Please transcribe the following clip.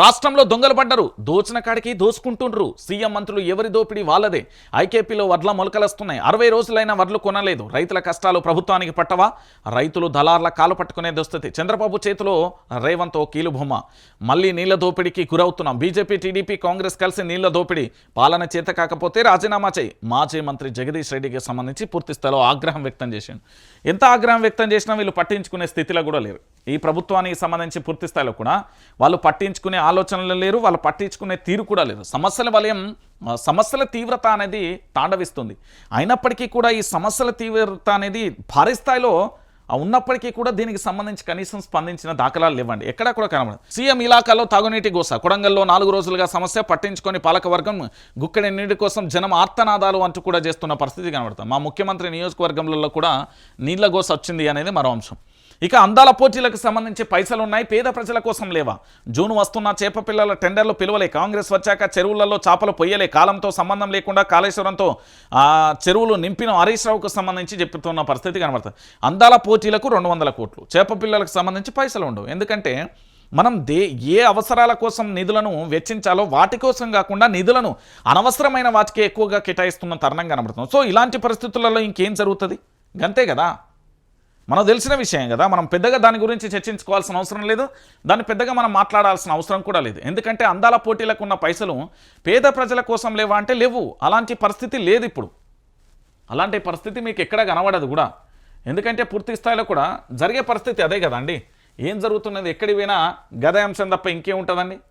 రాష్ట్రంలో దొంగలు పడ్డరు. దోచిన కాడికి దోసుకుంటుండ్రు సీఎం మంత్రులు ఎవరి దోపిడీ వాళ్ళదే. ఐకేపీలో వడ్ల మొలకలస్తున్నాయి. అరవై రోజులైన వడ్లు కొనలేదు. రైతుల కష్టాలు ప్రభుత్వానికి పట్టవా? రైతులు దళార్ల కాలు పట్టుకునే దుస్థితి. చంద్రబాబు చేతిలో రేవంత్ ఓ కీలుబొమ్మ. మళ్ళీ నీళ్ళ దోపిడీకి గురవుతున్నాం. బీజేపీ టీడీపీ కాంగ్రెస్ కలిసి నీళ్ళ దోపిడీ. పాలన చేత కాకపోతే రాజీనామా చేయి. మాజీ మంత్రి జగదీష్ రెడ్డికి సంబంధించి పూర్తి స్థాయిలో ఆగ్రహం వ్యక్తం చేశాను ఎంత ఆగ్రహం వ్యక్తం చేసినా వీళ్ళు పట్టించుకునే స్థితిలో కూడా లేరు. ఈ ప్రభుత్వానికి సంబంధించి పూర్తి స్థాయిలో కూడా వాళ్ళు పట్టించుకునే ఆలోచనలు లేరు వాళ్ళు పట్టించుకునే తీరు కూడా లేరు సమస్యల వలయం సమస్యల తీవ్రత అనేది తాండవిస్తుంది. అయినప్పటికీ కూడా ఈ సమస్యల తీవ్రత అనేది భారీ స్థాయిలో ఉన్నప్పటికీ కూడా దీనికి సంబంధించి కనీసం స్పందించిన దాఖలాలు ఇవ్వండి ఎక్కడా కూడా కనబడదు సీఎం ఇలాకాలో తాగునీటి గోస కొడంగల్లో నాలుగు రోజులుగా సమస్య పట్టించుకొని పాలకవర్గం గుక్కడి నీటి కోసం జనం ఆర్తనాదాలు అంటూ కూడా చేస్తున్న పరిస్థితి కనబడుతుంది మా ముఖ్యమంత్రి నియోజకవర్గంలో కూడా నీళ్ళ గోస వచ్చింది అనేది మరో అంశం. ఇక అందాల పోటీలకు సంబంధించి పైసలు ఉన్నాయి పేద ప్రజల కోసం లేవా? జూన్ వస్తున్న చేప పిల్లల టెండర్లు పిలువలే. కాంగ్రెస్ వచ్చాక చెరువులలో చేపలు పొయ్యలే. కాలంతో సంబంధం లేకుండా కాళేశ్వరంతో చెరువులు నింపిన హరీష్ రావుకు సంబంధించి చెప్తున్న పరిస్థితి కనబడుతుంది. అందాల పోటీలకు రెండు వందల కోట్లు. చేప పిల్లలకు సంబంధించి పైసలు ఉండవు. ఎందుకంటే మనం దే ఏ అవసరాల కోసం నిధులను వెచ్చించాలో వాటి కోసం కాకుండా నిధులను అనవసరమైన వాటికి ఎక్కువగా కేటాయిస్తున్న తరుణం కనబడుతుంది. సో ఇలాంటి పరిస్థితులలో ఇంకేం జరుగుతుంది? గంతే కదా? మనకు తెలిసిన విషయం కదా మనం పెద్దగా దాని గురించి చర్చించుకోవాల్సిన అవసరం లేదు దాన్ని పెద్దగా మనం మాట్లాడాల్సిన అవసరం కూడా లేదు. ఎందుకంటే అందాల పోటీలకు ఉన్న పైసలు పేద ప్రజల కోసం లేవా అంటే లేవు. అలాంటి పరిస్థితి లేదు ఇప్పుడు. అలాంటి పరిస్థితి మీకు ఎక్కడ కనబడదు కూడా. ఎందుకంటే పూర్తి స్థాయిలో కూడా జరిగే పరిస్థితి అదే కదండి. ఏం జరుగుతున్నది ఎక్కడి పోయినా గద అంశం తప్ప ఇంకేముంటుందండి